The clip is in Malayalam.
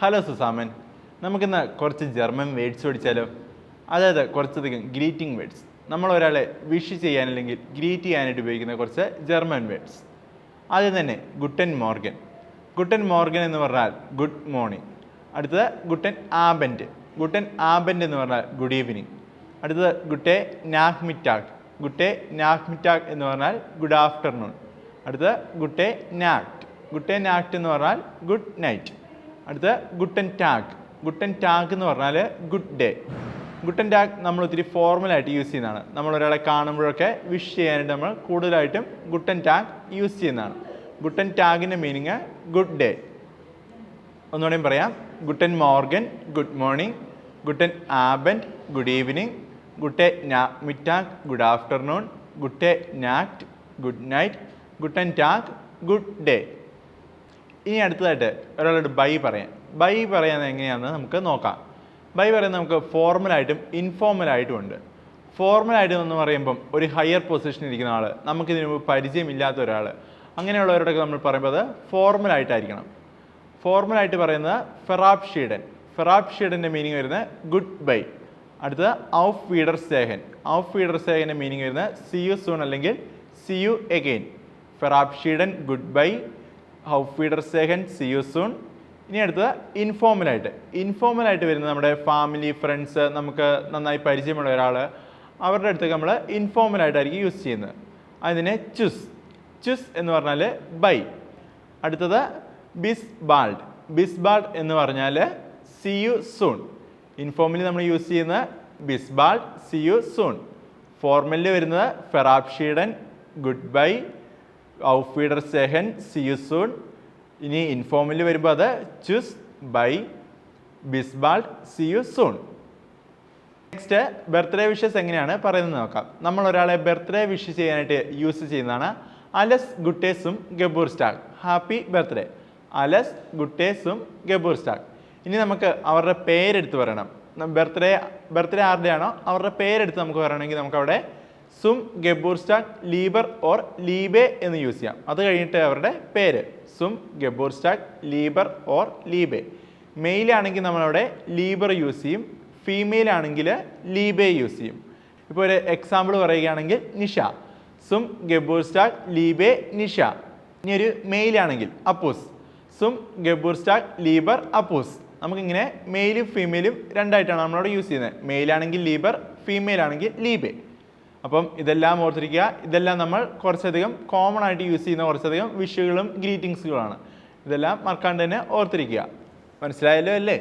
ഹലോ സുസാമൻ. നമുക്കിന്ന് കുറച്ച് ജർമ്മൻ വേഡ്സ് പഠിച്ചാലോ അതായത് കുറച്ചധികം ഗ്രീറ്റിംഗ് വേഡ്സ്. നമ്മൾ ഒരാളെ വിഷ് ചെയ്യാൻ അല്ലെങ്കിൽ ഗ്രീറ്റ് ചെയ്യാനായിട്ട് ഉപയോഗിക്കുന്ന കുറച്ച് ജർമ്മൻ വേഡ്സ്. ആദ്യം തന്നെ ഗുട്ടൻ മോർഗൻ. ഗുട്ടൻ മോർഗൻ എന്ന് പറഞ്ഞാൽ ഗുഡ് മോർണിംഗ്. അടുത്തത് ഗുട്ടൻ ആബൻഡ്. ഗുട്ടൻ ആബൻഡ് എന്ന് പറഞ്ഞാൽ ഗുഡ് ഈവനിങ് അടുത്തത് ഗുട്ടെ നാഹ്മിറ്റാക് ഗുട്ടെ നാഹ്മിറ്റാക് എന്ന് പറഞ്ഞാൽ ഗുഡ് ആഫ്റ്റർനൂൺ. അടുത്തത് ഗുട്ടെ നാക്ട് ഗുട്ടെ നാക്ട് എന്ന് പറഞ്ഞാൽ ഗുഡ് നൈറ്റ്. അടുത്ത ഗുട്ടൻ ടാഗ് ഗുട്ടൻ ടാഗ് എന്ന് പറഞ്ഞാൽ ഗുഡ് ഡേ. ഗുഡ് ഗുട്ടൻ ടാഗ് നമ്മൾ ഒത്തിരി ഫോർമലായിട്ട് യൂസ് ചെയ്യുന്നതാണ്. നമ്മൾ ഒരാളെ കാണുമ്പോഴൊക്കെ വിഷ് ചെയ്യാനായിട്ട് നമ്മൾ കൂടുതലായിട്ടും ഗുട്ടൻ ടാഗ് യൂസ് ചെയ്യുന്നതാണ്. ഗുട്ടൻ ടാഗിന്റെ മീനിങ് ഗുഡ് ഡേ. ഒന്നുകൂടെയും പറയാം. ഗുഡ് ഗുട്ടൻ മോർഗൻ ഗുഡ് മോർണിംഗ്. ഗുഡ് ഗുട്ടൻ ആബൻഡ് ഗുഡ് ഈവനിങ് ഗുട്ടെ മിറ്റാക് ഗുഡ് ആഫ്റ്റർനൂൺ. ഗുട്ടെ നാക്ട് ഗുഡ് നൈറ്റ്. ഗുഡ് ഗുട്ടൻ ടാഗ് ഗുഡ് ഡേ. ഇനി അടുത്തതായിട്ട് ഒരാളോട് ബൈ പറയാം. ബൈ പറയുന്നത് എങ്ങനെയാണെന്ന് നമുക്ക് നോക്കാം. ബൈ പറയുന്നത് നമുക്ക് ഫോർമലായിട്ടും ഇൻഫോർമലായിട്ടും ഉണ്ട്. ഫോർമലായിട്ട് എന്ന് പറയുമ്പം ഒരു ഹയർ പൊസിഷനിൽ ഇരിക്കുന്ന ആൾ നമുക്കിതിന് മുമ്പ് പരിചയമില്ലാത്ത ഒരാൾ അങ്ങനെയുള്ളവരോടൊക്കെ നമ്മൾ പറയുമ്പോൾ അത് ഫോർമലായിട്ടായിരിക്കണം. ഫോർമലായിട്ട് പറയുന്നത് ഫെറാബ് ഷീഡൻ. ഫെറാബ് ഷീഡന്റെ മീനിങ് വരുന്നത് ഗുഡ് ബൈ. അടുത്തത് ഔഫ് ഫീഡർ സേഹൻ. ഔഫ് ഫീഡർ സേഹന്റെ മീനിങ് വരുന്നത് സി യു സൂൺ അല്ലെങ്കിൽ സി യു എഗെയിൻ. ഫെറാബ് ഷീഡൻ ഗുഡ് ബൈ. ഹൗ ഫീഡർ സേഹൻ സി യു സൂൺ ഇനി അടുത്തത് ഇൻഫോർമലായിട്ട് ഇൻഫോർമലായിട്ട് വരുന്നത് നമ്മുടെ ഫാമിലി ഫ്രണ്ട്സ് നമുക്ക് നന്നായി പരിചയമുള്ള ഒരാൾ അവരുടെ അടുത്ത് നമ്മൾ ഇൻഫോർമലായിട്ടായിരിക്കും യൂസ് ചെയ്യുന്നത്. അതിനെ ചുസ് ചുസ് എന്ന് പറഞ്ഞാൽ ബൈ അടുത്തത് ബിസ് ബാൾഡ് ബിസ് ബാൾഡ് എന്ന് പറഞ്ഞാൽ സി യു സൂൺ ഇൻഫോർമലി നമ്മൾ യൂസ് ചെയ്യുന്ന ബിസ് ബാൾഡ് സി യു സൂൺ ഫോർമലിൽ വരുന്നത് ഫെറാപ്ഷീഡൻ ഗുഡ് ബൈ ഔഫീഡർ സെഹൻ സി യു സൂൺ ഇനി ഇൻഫോമിൽ വരുമ്പോൾ അത് ചുസ് bye ബിസ്ബാൾഡ് see you soon next birthday wishes എങ്ങനെയാണ് പറയുന്നത് നോക്കാം. നമ്മൾ ഒരാളെ ബർത്ത്ഡേ വിഷ് ചെയ്യാനായിട്ട് യൂസ് ചെയ്യുന്നതാണ്. അലസ് ഗുട്ടേസും ഗബൂർ സ്റ്റാഗ് ഹാപ്പി ബർത്ത്ഡേ അലസ് ഗുട്ടേസും ഗബൂർ സ്റ്റാഗ് ഇനി നമുക്ക് അവരുടെ പേരെടുത്ത് പറയണം. ബർത്ത്ഡേ ബർത്ത്ഡേ ആരുടെ ആണോ അവരുടെ പേരെടുത്ത് നമുക്ക് പറയണമെങ്കിൽ നമുക്ക് അവിടെ സും ഗബൂർസ്റ്റാഗ് ലീബർ ഓർ ലീബെ എന്ന് യൂസ് ചെയ്യാം. അത് കഴിഞ്ഞിട്ട് അവരുടെ പേര്. സും ഗബൂർസ്റ്റാഗ് ലീബർ ഓർ ലീബെ. മെയിലാണെങ്കിൽ നമ്മളവിടെ ലീബർ യൂസ് ചെയ്യും. ഫീമെയിൽ ആണെങ്കിൽ ലീബെ യൂസ് ചെയ്യും. ഇപ്പോൾ ഒരു എക്സാമ്പിൾ പറയുകയാണെങ്കിൽ നിഷ. സും ഗബൂർസ്റ്റാഗ് ലീബെ നിഷ. ഇനി ഒരു മെയിലാണെങ്കിൽ അപ്പൂസ്. സും ഗബൂർസ്റ്റാഗ് ലീബർ അപ്പൂസ്. നമുക്കിങ്ങനെ മെയിലും ഫീമെയിലും രണ്ടായിട്ടാണ് നമ്മളവിടെ യൂസ് ചെയ്യുന്നത്. മെയിലാണെങ്കിൽ ലീബർ ഫീമെയിൽ ആണെങ്കിൽ ലീബെ. അപ്പം ഇതെല്ലാം ഓർത്തിരിക്കുക. ഇതെല്ലാം നമ്മൾ കുറച്ചധികം കോമൺ ആയിട്ട് യൂസ് ചെയ്യുന്ന കുറച്ചധികം വിഷുകളും ഗ്രീറ്റിങ്സുകളാണ് ഇതെല്ലാം മറക്കാണ്ട് തന്നെ ഓർത്തിരിക്കുക. മനസ്സിലായല്ലോ അല്ലേ?